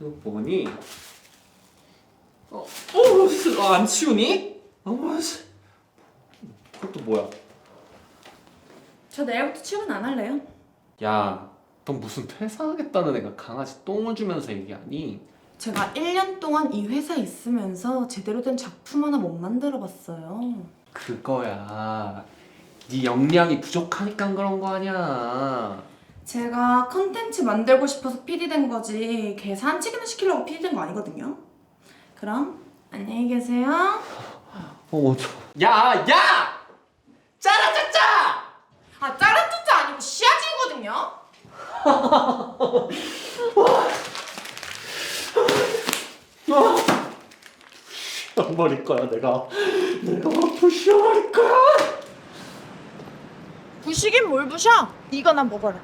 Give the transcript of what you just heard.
이거 뭐니? 어, 어, 씨, 아, 안 치우니? 어, 씨. 그것도 뭐야? 저 내일부터 출근 안 할래요. 야, 너 무슨 퇴사하겠다는 애가 강아지 똥을 주면서 얘기하니? 제가 1년 동안 이 회사에 있으면서 제대로 된 작품 하나 못 만들어 봤어요. 그거야. 네 역량이 부족하니까 그런 거 아니야. 제가 컨텐츠 만들고 싶어서 PD 된 거지 걔 산책이나 시키려고 PD 된 거 아니거든요. 그럼 안녕히 계세요. 어, 저... 야, 야! 짜라짜짜! 아 짜란뚜짜 아니고 씨앗이거든요. 버릴 거야, 내가. 내가 부셔버릴 거야. 부시긴 뭘 부셔? 이거나 먹어라.